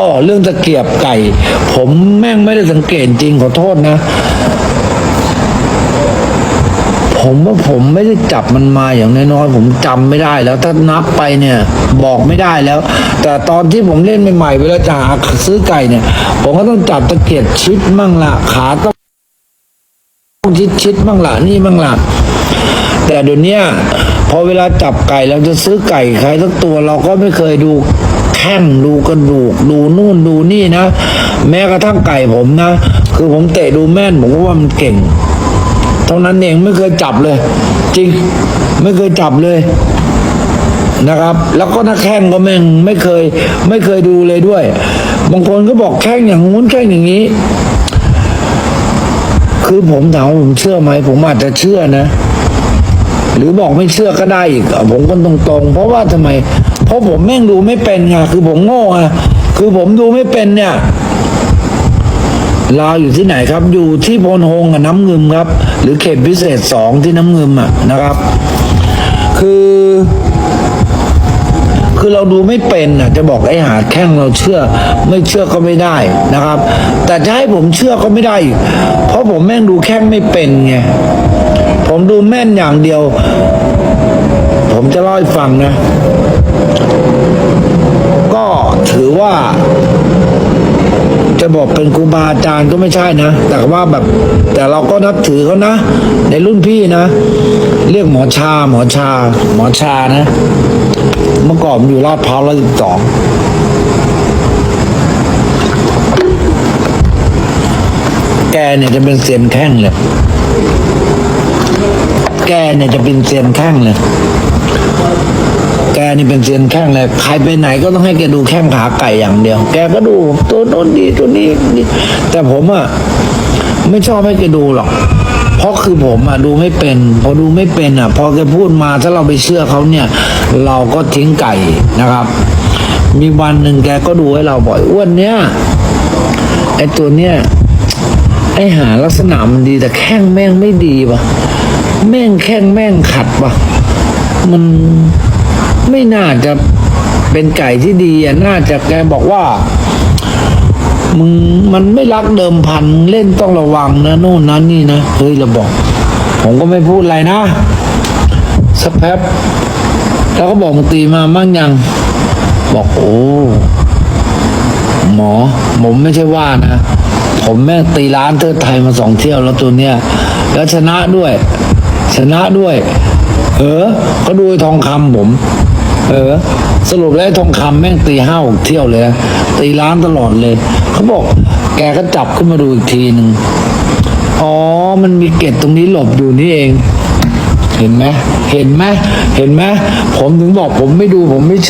อ๋อเรื่องตะเกียบไก่ ผมแม่งไม่ได้สังเกตจริงขอโทษนะ ผมว่าผมไม่ได้จับมันมาอย่างน้อยๆผมจำไม่ได้แล้วถ้านับไปเนี่ย บอกไม่ได้แล้ว แต่ตอนที่ผมเล่นใหม่ๆเวลาจะหาซื้อไก่เนี่ย ผมก็ต้องจับตะเกียบชิดมั่งละขาต้องชิดชิดมั่งละนี่มั่งละแต่เดี๋ยวนี้พอเวลาจับไก่เราจะซื้อไก่ใครสักตัวเราก็ไม่เคยดู แข้งดูกระดูกดูนู่นดูนี่นะ แม้กระทั่งไก่ผมนะ คือผมเตะดูแม่นผมก็ว่ามันเก่งเท่านั้นเองไม่เคยจับเลย จริงไม่เคยจับเลยนะครับ แล้วก็นักแข่งก็แม่งไม่เคย ไม่เคยดูเลยด้วย บางคนก็บอกแข่งอย่างงู้นแข่งอย่างนี้ คือผมถามผมเชื่อไหมผมอาจจะเชื่อนะ หรือบอกไม่เชื่อก็ได้อีกอะผมก็ตรงๆ เพราะว่าทำไม เพราะผมแม่งดูไม่เป็นไงคือผมโง่ไงคือผมดูไม่เป็นเนี่ยลาวอยู่ที่ไหนครับ อยู่ที่โพนโฮงกับน้ำเงิมครับ หรือเขตพิเศษสองที่น้ำเงิมอะนะครับ คือ คือเราดูไม่เป็นอะ จะบอกไอ้หาแข้งเราเชื่อ ไม่เชื่อก็ไม่ได้นะครับ แต่จะให้ผมเชื่อก็ไม่ได้ เพราะผมแม่งดูแข้งไม่เป็นไงผมดูแม่นอย่างเดียว ผมจะเล่าให้ฟังนะ ก็ถือว่า จะบอกเป็นครูบาอาจารย์ก็ไม่ใช่นะ แต่ว่าแบบ แต่เราก็นับถือเขานะ ในรุ่นพี่นะ เรียกหมอชา หมอชา หมอชานะ เมื่อก่อนอยู่ลาดพร้าวร้อยสิบสองแกเนี่ยจะเป็นเซียนแข้งเลย แกเนี่ยจะเป็นเซียนแข้งเลย นี่เป็นเซียนแข้งเลยใครไปไหนก็ต้องให้แกดูแข้งขาไก่อย่างเดียว แกก็ดูตัวโน้นดีตัวนี้ดีแต่ผมอะไม่ชอบให้แกดูหรอก เพราะคือผมอะดูไม่เป็น พอดูไม่เป็นอะพอแกพูดมาถ้าเราไปเชื่อเขาเนี่ย เราก็ทิ้งไก่นะครับ มีวันหนึ่งแกก็ดูให้เราบ่อยอ้วนเนี้ยไอตัวเนี้ยไอหาลักษณะมันดีแต่แข้งแม่งไม่ดีปะแม่งแข้งแม่งขัดปะมัน ไม่น่าจะเป็นไก่ที่ดีอะน่าจะแกบอกว่า มึงมันไม่รักเดิมพันเล่นต้องระวังนะโน่นนั้นนี่นะเฮ้ยเราบอก ผมก็ไม่พูดอะไรนะสักแป๊บแล้วก็บอกตีมามั่งยัง บอกโอ้หมอ ผมไม่ใช่ว่านะ ผมแม่งตีร้านเทิดไทยมาสองเที่ยวแล้วตัวเนี้ยแล้วชนะด้วย ชนะด้วย เออเขาดูไอทองคำผม เออ สรุปแล้วทองคำแม่งตีห้าหกเที่ยวเลยตีล้านตลอดเลย เขาบอก แกก็จับขึ้นมาดูอีกทีหนึ่งอ๋อ มันมีเกตตรงนี้หลบอยู่นี่เอง เห็นไหมเห็นไหมเห็นไหมผมถึงบอกผมไม่ดูผมไม่เชื่อ